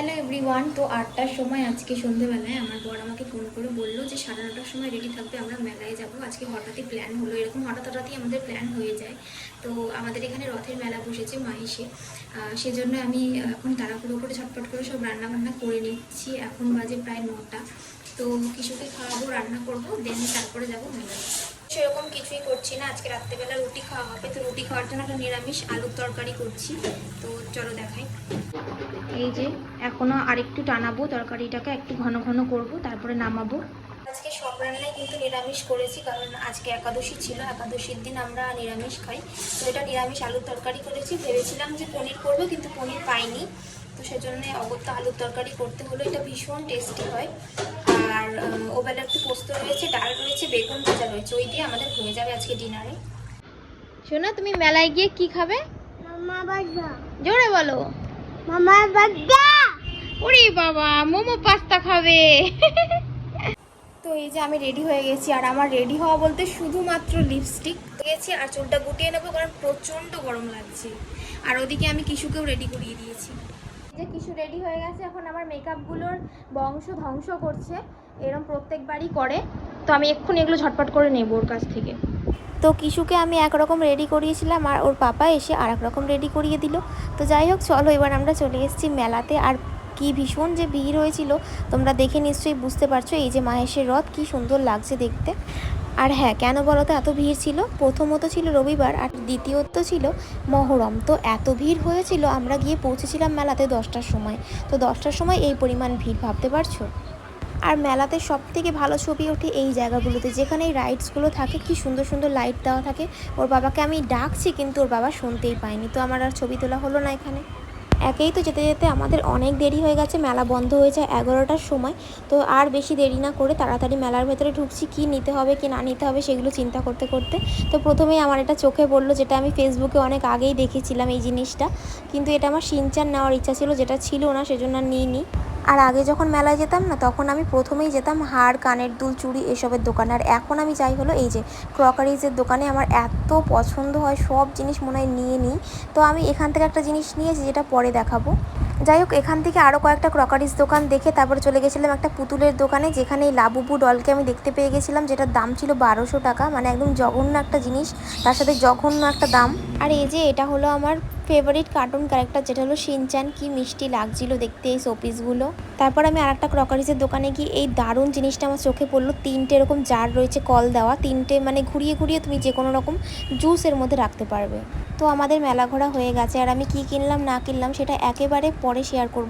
Hello everyone তো আটটার সময় আজকে সন্ধেবেলায় আমার বর আমাকে ফোন করে বলল যে সাড়ে নটার সময় রেডি থাকবে আমরা মেলায় যাব। আজকে হঠাৎই প্ল্যান হলো এরকম হঠাৎ হঠাৎই আমাদের প্ল্যান হয়ে যায়। তো আমাদের এখানে রথের মেলা বসেছে আহ, সেজন্য আমি এখন তাড়াহুড়ো করে ছটপট করে সব রান্না বান্না করে নিচ্ছি। এখন বাজে প্রায় নটা। তো কিছুকে খাওয়াবো রান্না করব দেন তারপরে যাব মেলায়। সেরকম কিছুই করছি না। আজকে রাত্রেবেলা রুটি খাওয়া হবে। তো রুটি খাওয়ার জন্য একটা নিরামিষ আলুর তরকারি করছি। তো চলো দেখাই। এই যে এখনও আরেকটু টানাবো তরকারিটাকে একটু ঘন ঘন করব তারপরে নামাবো। আজকে সব রান্নাই কিন্তু নিরামিষ করেছি কারণ আজকে একাদশী ছিল একাদশীর দিন আমরা নিরামিষ খাই। তো এটা নিরামিষ আলুর তরকারি করেছি ভেবেছিলাম যে পনির করব কিন্তু পনির পাইনি। তো সেজন্য অগত্যা আলুর তরকারি করতে হলো এটা ভীষণ টেস্টি হয়। আর ওবেলা একটু পোস্ত রয়েছে ডাল রয়েছে বেগুন ভাজা রয়েছে ওই দিয়ে আমাদের হয়ে যাবে আজকে ডিনারে। শোনা তুমি মেলায় গিয়ে কি খাবে? জোরে বলো। মামা বাজা ওরে বাবা মোমো পাস্তা খাবে। তো এই যে আমি রেডি হয়ে গেছি আর আমার রেডি হওয়া বলতে শুধুমাত্র লিপস্টিক গেছি আর চুলটা গুটিয়ে নেব কারণ প্রচণ্ড গরম লাগছে। আর ওদিকে আমি কিশুকেও রেডি করিয়ে দিয়েছি। এই যে কিছু রেডি হয়ে গেছে এখন আমার মেকআপগুলোর বংশ ধ্বংস করছে। এরম প্রত্যেকবারই করে। তো আমি এক্ষুনি এগুলো ঝটপট করে নেব ওর কাছ থেকে। তো কিশুকে আমি একরকম রেডি করিয়েছিলাম আর ওর পাপা এসে আর রকম রেডি করিয়ে দিল। তো যাই হোক, চলো এবার আমরা চলে এসেছি মেলাতে। আর কি ভীষণ যে ভিড় হয়েছিল, তোমরা দেখে নিশ্চয়ই বুঝতে পারছ এই যে মাহেশের রথ, কি সুন্দর লাগছে দেখতে। আর হ্যাঁ কেন বলো তো, এত ভিড় ছিল? প্রথমত ছিল রবিবার আর দ্বিতীয়ত ছিল মহরম। তো এত ভিড় হয়েছিল, আমরা গিয়ে পৌঁছেছিলাম মেলাতে দশটার সময়। তো দশটার সময় এই পরিমাণ ভিড়, ভাবতে পারছ? আর মেলাতে সব থেকে ভালো ছবি ওঠে এই জায়গাগুলোতে যেখানে এই রাইডসগুলো থাকে, কি সুন্দর সুন্দর লাইট দেওয়া থাকে। ওর বাবাকে আমি ডাকছি, কিন্তু ওর বাবা শুনতেই পায়নি। তো আমার আর ছবি তোলা হলো না এখানে। একেই তো যেতে যেতে আমাদের অনেক দেরি হয়ে গেছে, মেলা বন্ধ হয়ে যায় এগারোটার সময়। তো আর বেশি দেরি না করে তাড়াতাড়ি মেলার ভেতরে ঢুকছি, কি নিতে হবে, কি না নিতে হবে সেগুলো চিন্তা করতে করতে। তো প্রথমেই আমার এটা চোখে পড়ল, যেটা আমি ফেসবুকে অনেক আগেই দেখেছিলাম এই জিনিসটা। কিন্তু এটা আমার সিনচান নেওয়ার ইচ্ছা ছিল, যেটা ছিল না, সেজন্য আর নিইনি। আর আগে যখন মেলায় যেতাম না, তখন আমি প্রথমেই যেতাম হাড় কানের দুল, চুড়ি এসবের দোকানে। আর এখন আমি যাই হলো এই যে ক্রকারিজের দোকানে। আমার এত পছন্দ হয়, সব জিনিস মনে হয় নিয়ে নিই। তো আমি এখান থেকে একটা জিনিস নিয়েছি, যেটা পরে দেখাবো। যাই হোক, এখান থেকে আরও কয়েকটা ক্রকারিজ দোকান দেখে তারপরে চলে গেছিলাম একটা পুতুলের দোকানে, যেখানে এই লাবুবু ডলকে আমি দেখতে পেয়ে গেছিলাম, যেটার দাম ছিল বারোশো টাকা। মানে একদম জঘন্য একটা জিনিস, তার সাথে জঘন্য একটা দাম। আর এই যে এটা হলো আমার ফেভারিট কার্টুন ক্যারেক্টার যেটা হলো শিনচান কি মিষ্টি লাগছিল দেখতে এই শোপিসগুলো তারপর আমি আর একটা ক্রকারিসের দোকানে গিয়ে এই দারুণ জিনিসটা আমার চোখে পড়ল। তিনটে এরকম জার রয়েছে, কল দেওয়া। তিনটে মানে ঘুরিয়ে ঘুরিয়ে তুমি যে কোনো রকম জুসের মধ্যে রাখতে পারবে। তো আমাদের মেলা ঘোরা হয়ে গেছে। আর আমি কি কিনলাম, না কিনলাম, সেটা একেবারে পরে শেয়ার করব।